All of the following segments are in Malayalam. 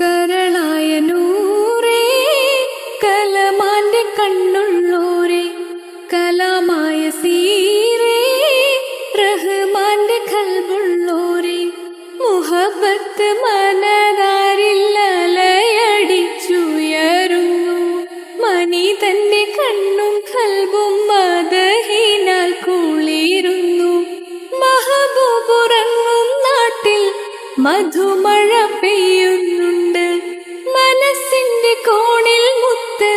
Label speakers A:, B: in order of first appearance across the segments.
A: കരളായ നൂറേ കലമാന്റെ കണ്ണുള്ളോരേ കലാമായ സീരേ റഹ്മാന്റെ മുഹബത്ത് മനതാരില്ല തന്റെ കണ്ണും കൽബും മദഹിനാൽ കുളിരുന്നു. മഹബൂബുറങ്ങും നാട്ടിൽ മധുമഴ പെയ്യുന്നുണ്ട്. മനസ്സിന്റെ കോണിൽ മുത്ത്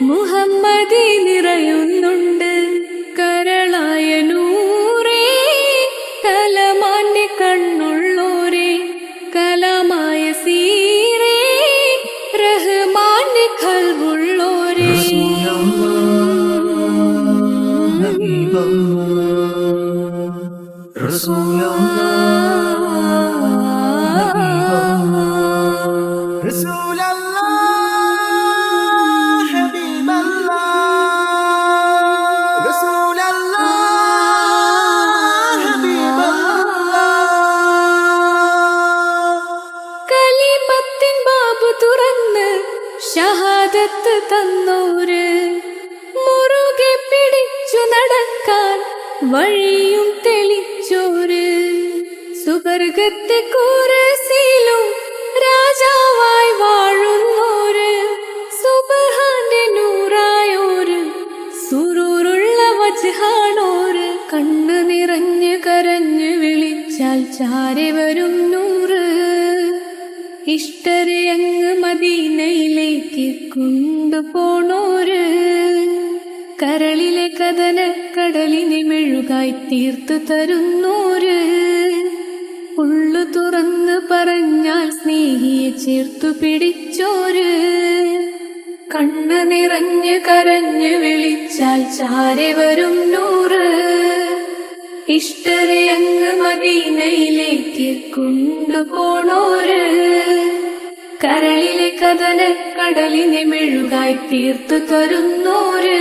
A: മുഹമ്മദി നിറയുന്നുണ്ട്. കരളായ നൂറേ കലമാന്റെ കണ്ണുള്ളോരേ കലമായ സീരേ തുറന്ന് ഷഹാദത്ത് തന്നൂര്. മുറ നടക്കാൻ വഴിയും തെളിച്ചോര് സുവർഗത്തെ കൂറസിലും രാജാവായി വാഴുന്നോര് സുബഹാന്റെ നൂറായോര് സുറൂറുള്ള വജ്ഹാണോര് കണ്ണു നിറഞ്ഞ് കരഞ്ഞു വിളിച്ചാൽ ചാരി വരും നൂറ്. ഇഷ്ടരെ അങ്ങ് മദീനയിലേക്ക് കൊണ്ടുപോണോര്. കടലിനെ മെഴുകായി തീർത്തു തരുന്നൂര്. ഉള്ളു തുറന്ന് പറഞ്ഞാൽ സ്നേഹിയെ ചേർത്തു പിടിച്ചോര്. കണ്ണ് നിറഞ്ഞ് കരഞ്ഞ് വിളിച്ചാൽ ചാരെ വരും നൂറ്. ഇഷ്ടരെ അങ്ങ് മദീനയിലേക്ക് കൊണ്ടുപോണോര് കരളിലെ കഥന കടലിനെ മെഴുകായി തീർത്തു തരുന്നോര്.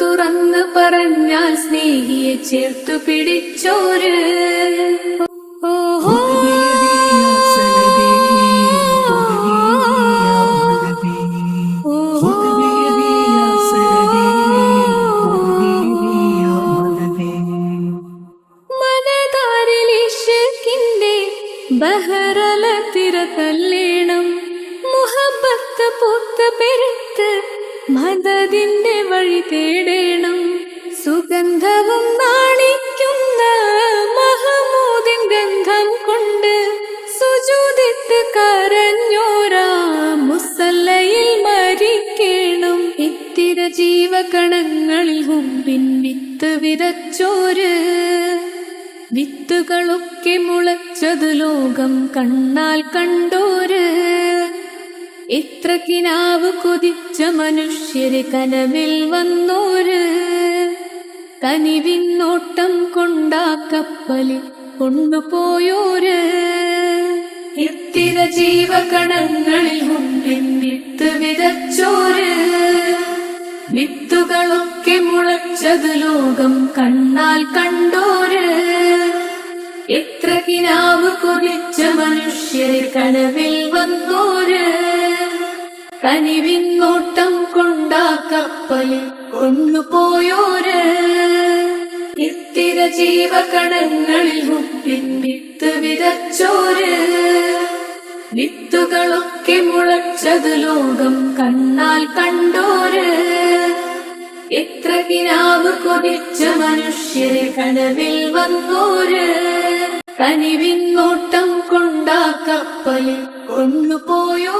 A: തുറന്ന് പറഞ്ഞാൽ സ്നേഹിയെ ചേർത്തു പിടിച്ചോര്. ഓഹോ. ബഹറല തിര തല്ലേണം മുഹബത്ത് പൂത്ത് പെരുത്ത് മദതിന്റെ വഴി തേടേണം. സുഗന്ധവും നാണിക്കുന്ന മഹമൂദിൻ ഗന്ധം കൊണ്ട് സുജൂതിത്ത് കരഞ്ഞോരാ മുസല്ലയിൽ മരിക്കേണം. ഇത്തിര ജീവകണങ്ങളിൽ മുമ്പിൻ വിത്ത് വിതച്ചോര്. വിത്തുകളൊക്കെ മുളച്ചത് ലോകം കണ്ണാൽ കണ്ടോര് എത്ര കിനാവ് കൊതിച്ച മനുഷ്യര് കനവിൽ വന്നോര്. കനിവിന്നോട്ടം കൊണ്ടാ കപ്പലിൽ കൊണ്ടുപോയോര് ഇത്തിര ജീവകണങ്ങളിൽ വിത്ത് വിതച്ചോര്. വിത്തുകളൊക്കെ മുളച്ചത് ലോകം കണ്ണാൽ കണ്ടോര്. എത്ര കിനാവ് കൊതിച്ച മനുഷ്യര് കനവിൽ വന്നോര്. കനിവിന്നോട്ടം കൊണ്ടാ കപ്പലിൽ കൊണ്ടുപോയോര് ഇത്തിര ജീവകണങ്ങളിൽ മുട്ടിൻ വിത്ത് വിതച്ചോര്. വിത്തുകളൊക്കെ മുളച്ചത് ലോകം കണ്ണാൽ കണ്ടോര്. എത്ര കിനാവ് കൊതിച്ച മനുഷ്യരെ കനവിൽ വന്നോര്. കനിവിന്നോട്ടം കൊണ്ടാ കപ്പലിൽ കൊണ്ടുപോയോര്